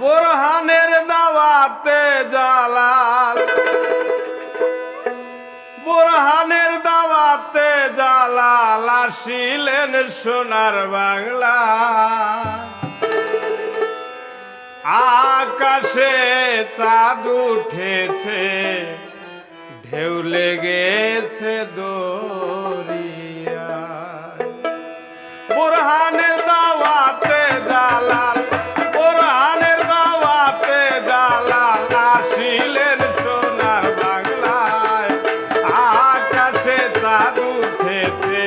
বোরহানের দাওয়াতে জালাল। বোরহানের দাওয়াতে জালাল আসিলেন সোনার বাংলা। আকাশে চাঁদ উঠেছে, ঢেউ লেগেছে দরিয়া বোরহান थे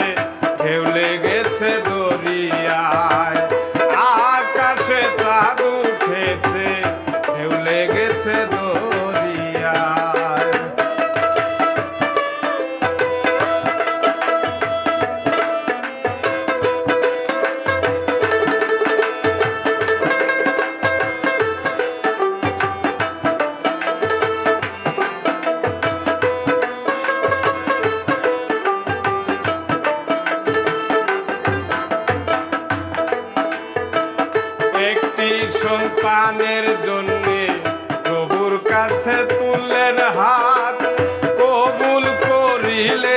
দানের জন্যে প্রভুর কাছে তুললেন হাত। কবুল করিলে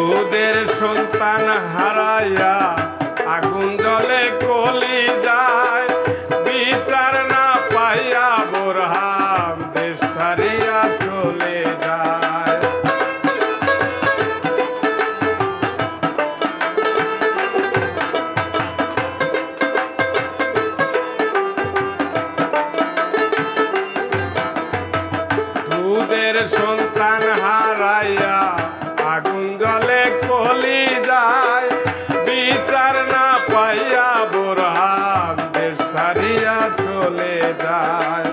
দুধের সন্তান হারাইয়া আগুন জলে কলি যায়। বিচার না পাইয়া বোরহাম দেশ সারিয়া চলে যায়। দুধের সন্তান হারাইয়া ছায়া চলে যায়।